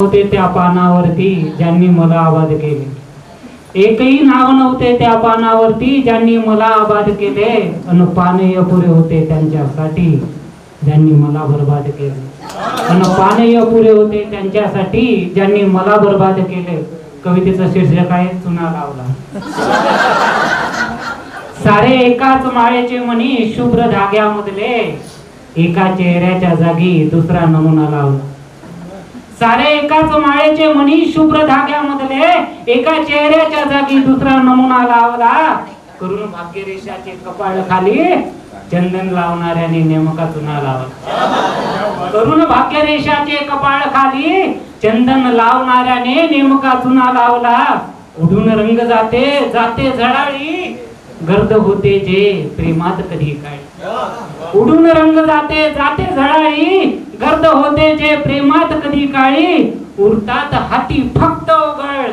होते त्या पानावरती ज्यांनी मला आबाद केले. एकही नाव नव्हते त्या पानावरती ज्यांनी मला आबाद केले अन पानय पुरे होते त्यांच्यासाठी ज्यांनी मला बर्बाद केले. अन पानय पुरे होते त्यांच्यासाठी ज्यांनी मला बर्बाद केले. कवितेचं शीर्षक आहे चुना लावला. सारे एकाच माळेचे मनी शुभ्र धाग्यामधले एका चेहऱ्याच्या जागी दुसरा नमुना लावला. सारे एकाच माळेचे मनी शुभ्र धाग्यामधले. एका चेहऱ्याच्या जागी दुसरा नमुना लावला. करून भाग्यरेषाचे कपाळ खाली चंदन लावणाऱ्याने नेमका चुना लावला. करून भाग्यरेषाचे कपाळ खाली चंदन लावणाऱ्याने नेमका चुना लावला. उडून रंग जाते जाते झडाळी. गर्द होते जे प्रेमात कधी काय उडून रंग जाते जाते झळाळी गर्द होते जे प्रेमात कधी काळी उरतात हाती फक्त ओघळ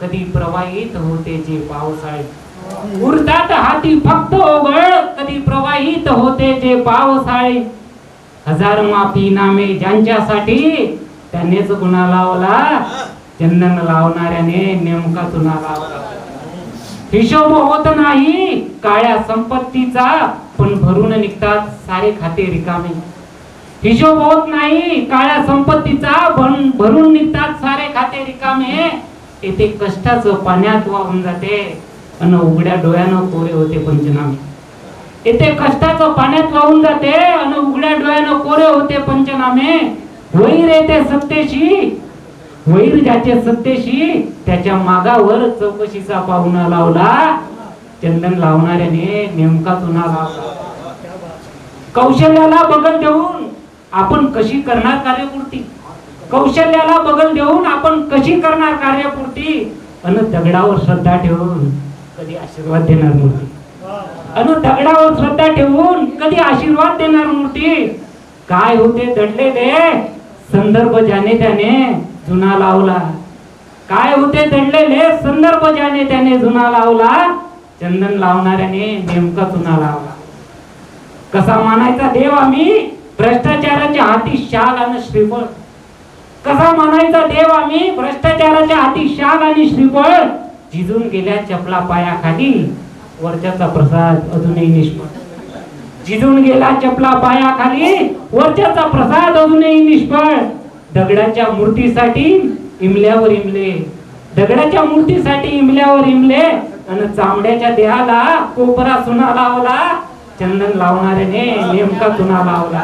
कधी प्रवाहित होते जे पावसाळी उरतात हाती फक्त ओघळ कधी प्रवाहित होते जे पावसाळी हजार माफी नामे ज्यांच्यासाठी त्यानेच गुन्हा लावला. चंदन लावणाऱ्याने नेमका चुना लावला. हिशोब होत नाही काळ्या संपत्तीचा पण भरून निघतात सारे खाते रिकामे. हिशोब होत नाही. काळ्या संपत्तीचा भरून निघतात सारे खाते रिकामे. येथे कष्टाचं पाण्यात वाहून जाते. अन उघड्या डोळ्यानं कोरे होते पंचनामे. येथे कष्टाचं पाण्यात वाहून जाते. अन उघड्या डोळ्यानं कोरे होते पंचनामे. वैर येते सत्तेशी. वैर ज्याचे सत्तेशी त्याच्या मागावर चौकशीचा पाहुणा लावला. चंदन लावणाऱ्याने नेमका चुना लावला. कौशल्याला बगल देऊन आपण कशी करणार कार्यपूर्ती? कौशल्याला बगल देऊन आपण कशी करणार कार्यपूर्ती? अन दगडावर श्रद्धा ठेवून कधी आशीर्वाद देणार मूर्ती. अन दगडावर श्रद्धा ठेवून कधी आशीर्वाद देणार मूर्ती? काय होते दडलेले संदर्भ ज्याने त्याने जुना लावला. काय होते दडलेले संदर्भ ज्याने त्याने जुना लावला. चंदन लावणाऱ्याने नेमका चुना लावला. कसा मानायचा देव आम्ही? भ्रष्टाचार हाती शाल आणि श्रीफळ. कसा म्हणायचा देव आम्ही? भ्रष्टाचाराच्या हाती शाल आणि श्रीफळ. झिजून गेल्या चपला पायाखाली. वरच्याचा प्रसाद अजूनही निष्फळ. झिजून गेला चपला पायाखाली. वरच्याचा प्रसाद अजूनही निष्फळ. दगडाच्या मूर्तीसाठी इमल्यावर इमले. दगडाच्या मूर्तीसाठी इमल्यावर इमले. आणि चामड्याच्या देहाला कोपरा सुना लावला. चंदन लावणाऱ्याने नेमका चुना लावला.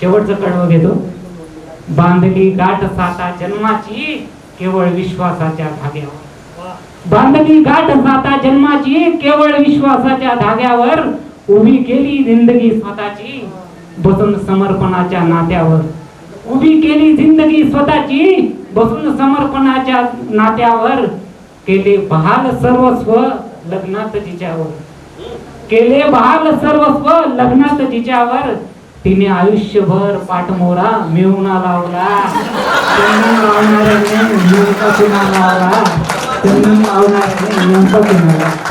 शेवटचं कडवं घेतो. बांधली गाठ साता जन्माची केवळ विश्वासाच्या धाग्यावर. बांधली गाठ साता जन्माची केवळ विश्वासाच्या धाग्यावर. उभी केली जिंदगी स्वतःची बसून समर्पणाच्या नात्यावर. उभी केली जिंदगी स्वतःची बसून समर्पणाच्या नात्यावर. केले बहाल सर्वस्व लग्नात जिच्यावर. केले बहाल सर्वस्व लग्नात जिच्यावर. तिने आयुष्यभर पाठमोरा मिळवणा लावला. चंदन लावणाऱ्याने नेमका चुना लावला? चंदन लावणाऱ्याने नेमका चुना लावला?